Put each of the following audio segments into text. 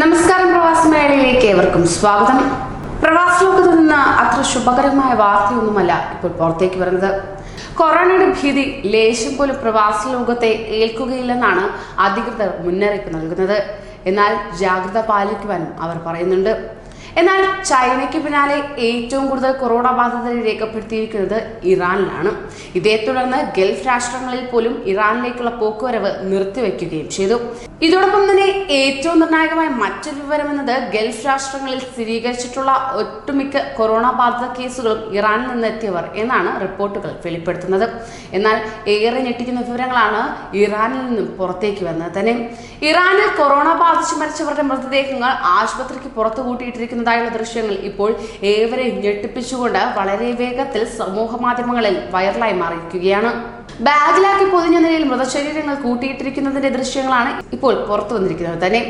നമസ്കാരം പ്രവാസ മേളയിലേക്ക് ഏവർക്കും സ്വാഗതം. പ്രവാസ ലോകത്ത് നിന്ന് അത്ര ശുഭകരമായ വാർത്തയൊന്നുമല്ല ഇപ്പോൾ പുറത്തേക്ക് വരുന്നത്. കൊറോണയുടെ ഭീതി ലേശം പോലും പ്രവാസ ലോകത്തെ ഏൽക്കുകയില്ലെന്നാണ് അധികൃതർ മുന്നറിയിപ്പ് നൽകുന്നത്. എന്നാൽ ജാഗ്രത പാലിക്കുവാനും അവർ പറയുന്നുണ്ട്. എന്നാൽ ചൈനയ്ക്ക് പിന്നാലെ ഏറ്റവും കൂടുതൽ കൊറോണ ബാധിതരെ രേഖപ്പെടുത്തിയിരിക്കുന്നത് ഇറാനിലാണ്. ഇതേ തുടർന്ന് ഗൾഫ് രാഷ്ട്രങ്ങളിൽ പോലും ഇറാനിലേക്കുള്ള പോക്കുവരവ് നിർത്തിവെക്കുകയും ചെയ്തു. ഇതോടൊപ്പം തന്നെ ഏറ്റവും നിർണായകമായ മറ്റൊരു വിവരം എന്നത് ഗൾഫ് രാഷ്ട്രങ്ങളിൽ സ്ഥിരീകരിച്ചിട്ടുള്ള ഒട്ടുമിക്ക കൊറോണ ബാധിത കേസുകളും ഇറാനിൽ നിന്നെത്തിയവർ എന്നാണ് റിപ്പോർട്ടുകൾ വെളിപ്പെടുത്തുന്നത്. എന്നാൽ ഏറെ ഞെട്ടിക്കുന്ന വിവരങ്ങളാണ് ഇറാനിൽ നിന്നും പുറത്തേക്ക് വന്നത് തന്നെ. ഇറാനിൽ കൊറോണ ബാധിച്ച് മരിച്ചവരുടെ മൃതദേഹങ്ങൾ ആശുപത്രിക്ക് പുറത്തു കൂട്ടിയിട്ടിരിക്കുന്നതായുള്ള ദൃശ്യങ്ങൾ ഇപ്പോൾ ഏവരെയും ഞെട്ടിപ്പിച്ചുകൊണ്ട് വളരെ വേഗത്തിൽ സമൂഹ മാധ്യമങ്ങളിൽ വൈറലായി മാറിയിരിക്കുകയാണ്. ബാഗിലാക്കി പൊതിഞ്ഞ നിലയിൽ മൃതശരീരങ്ങൾ കൂട്ടിയിട്ടിരിക്കുന്നതിന്റെ ദൃശ്യങ്ങളാണ് ഇപ്പോൾ പുറത്തു വന്നിരിക്കുന്നത് തന്നെ.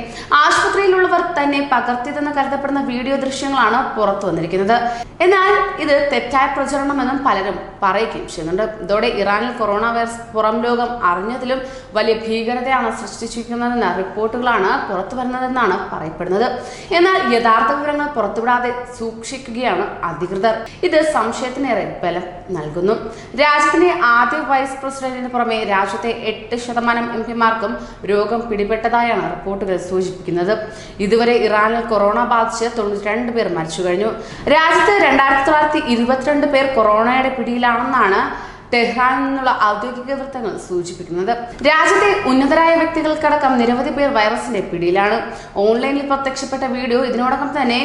ആശുപത്രിയിലുള്ളവർ തന്നെ പകർത്തിയതെന്ന് കരുതപ്പെടുന്ന വീഡിയോ ദൃശ്യങ്ങളാണ് പുറത്തു വന്നിരിക്കുന്നത്. എന്നാൽ ഇത് തെറ്റായ പ്രചരണമെന്നും പലരും പറയുകയും ചെയ്യുന്നുണ്ട്. ഇതോടെ ഇറാനിൽ കൊറോണ വൈറസ് പുറം ലോകം അറിഞ്ഞതിലും വലിയ ഭീകരതയാണ് സൃഷ്ടിച്ചിരിക്കുന്നതെന്ന റിപ്പോർട്ടുകളാണ് പുറത്തു വരുന്നതെന്നാണ് പറയപ്പെടുന്നത്. എന്നാൽ യഥാർത്ഥ വിവരങ്ങൾ പുറത്തുവിടാതെ സൂക്ഷിക്കുകയാണ് അധികൃതർ. ഇത് സംശയത്തിനേറെ ബലം നൽകുന്നു. രാജ്യത്തിന്റെ ആദ്യ വൈസ് പ്രസിഡന്റിന് പുറമെ രാജ്യത്തെ എട്ട് ശതമാനം എം പിമാർക്കും രോഗം പിടിപെട്ടതായാണ് റിപ്പോർട്ടുകൾ സൂചിപ്പിക്കുന്നത്. ഇതുവരെ ഇറാനിൽ കൊറോണ ബാധിച്ച് തൊണ്ണൂറ്റിരണ്ട് പേർ മരിച്ചു കഴിഞ്ഞു. രാജ്യത്ത് രണ്ടായിരത്തി തൊള്ളായിരത്തി ഇരുപത്തിരണ്ട് പേർ കൊറോണയുടെ പിടിയിലാണെന്നാണ് ടെഹ്റാനിൽ നിന്നുള്ള ഔദ്യോഗിക വൃത്തങ്ങൾ സൂചിപ്പിക്കുന്നത്. രാജ്യത്തെ ഉന്നതരായ വ്യക്തികൾക്കടക്കം നിരവധി പേർ വൈറസിന്റെ പിടിയിലാണ്. ഓൺലൈനിൽ പ്രത്യക്ഷപ്പെട്ട വീഡിയോ ഇതിനോടകം തന്നെ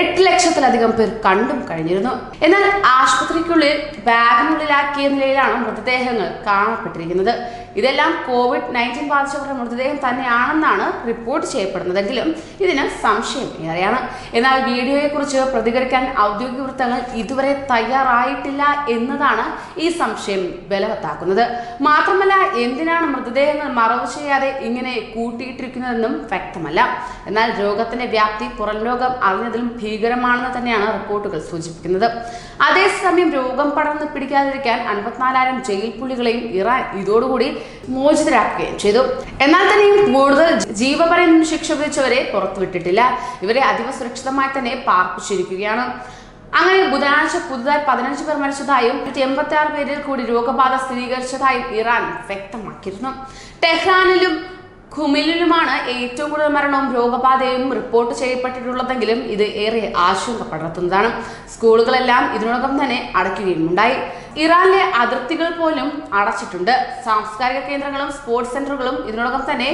എട്ട് ലക്ഷത്തിലധികം പേർ കണ്ടും കഴിഞ്ഞിരുന്നു. എന്നാൽ ആശുപത്രിക്കുള്ളിൽ ബാഗിനുള്ളിലാക്കിയ നിലയിലാണ് മൃതദേഹങ്ങൾ കാണപ്പെട്ടിരിക്കുന്നത്. ഇതെല്ലാം കോവിഡ് നയന്റീൻ ബാധിച്ചവരുടെ മൃതദേഹം തന്നെയാണെന്നാണ് റിപ്പോർട്ട് ചെയ്യപ്പെടുന്നതെങ്കിലും ഇതിന് സംശയം ഏറെയാണ്. എന്നാൽ വീഡിയോയെക്കുറിച്ച് പ്രതികരിക്കാൻ ഔദ്യോഗിക വൃത്തങ്ങൾ ഇതുവരെ തയ്യാറായിട്ടില്ല എന്നതാണ് ഈ സംശയം ബലവത്താക്കുന്നത്. മാത്രമല്ല എന്തിനാണ് മൃതദേഹങ്ങൾ മറവ് ചെയ്യാതെ ഇങ്ങനെ കൂട്ടിയിട്ടിരിക്കുന്നതെന്നും വ്യക്തമല്ല. എന്നാൽ രോഗത്തിന്റെ വ്യാപ്തി പുറം ലോകം അറിഞ്ഞതിലും ഭീകരമാണെന്ന് തന്നെയാണ് റിപ്പോർട്ടുകൾ സൂചിപ്പിക്കുന്നത്. അതേസമയം രോഗം പടർന്ന് പിടിക്കാതിരിക്കാൻ അൻപത്തിനാലായിരം ജയിൽ പുള്ളികളെയും ഇറാൻ ഇതോടുകൂടി മോചിതരാക്കുകയും ചെയ്തു. എന്നാൽ തന്നെയും കൂടുതൽ ജീവപര്യന്തം ശിക്ഷ വിധിച്ചവരെ പുറത്തുവിട്ടിട്ടില്ല. ഇവരെ അതീവ സുരക്ഷിതമായി തന്നെ പാർപ്പിച്ചിരിക്കുകയാണ്. അങ്ങനെ ബുധനാഴ്ച പുതുതായി പതിനഞ്ച് പേർ മരിച്ചതായും എൺപത്തി ആറ് പേരിൽ കൂടി രോഗബാധ സ്ഥിരീകരിച്ചതായും ഇറാൻ വ്യക്തമാക്കിയിരുന്നു. ടെഹ്റാനിലും ഖുമിലിലുമാണ് ഏറ്റവും കൂടുതൽ മരണവും രോഗബാധയും റിപ്പോർട്ട് ചെയ്യപ്പെട്ടിട്ടുള്ളതെങ്കിലും ഇത് ഏറെ ആശങ്ക പടർത്തുന്നതാണ് സ്കൂളുകളെല്ലാം ഇതിനോടകം തന്നെ അടയ്ക്കുകയും ഉണ്ടായി ഇറാനിലെ അതിർത്തികൾ പോലും അടച്ചിട്ടുണ്ട്. സാംസ്കാരിക കേന്ദ്രങ്ങളും സ്പോർട്സ് സെന്ററുകളും ഇതിനോടകം തന്നെ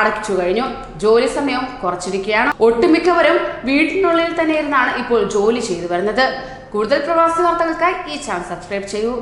അടച്ചു കഴിഞ്ഞു. ജോലി സമയം കുറച്ചിരിക്കുകയാണ്. ഒട്ടുമിക്കവരും വീട്ടിനുള്ളിൽ തന്നെ ഇരുന്നാണ് ഇപ്പോൾ ജോലി ചെയ്തു വരുന്നത്. കൂടുതൽ പ്രവാസി വാർത്തകൾക്കായി ഈ ചാനൽ സബ്സ്ക്രൈബ് ചെയ്യൂ.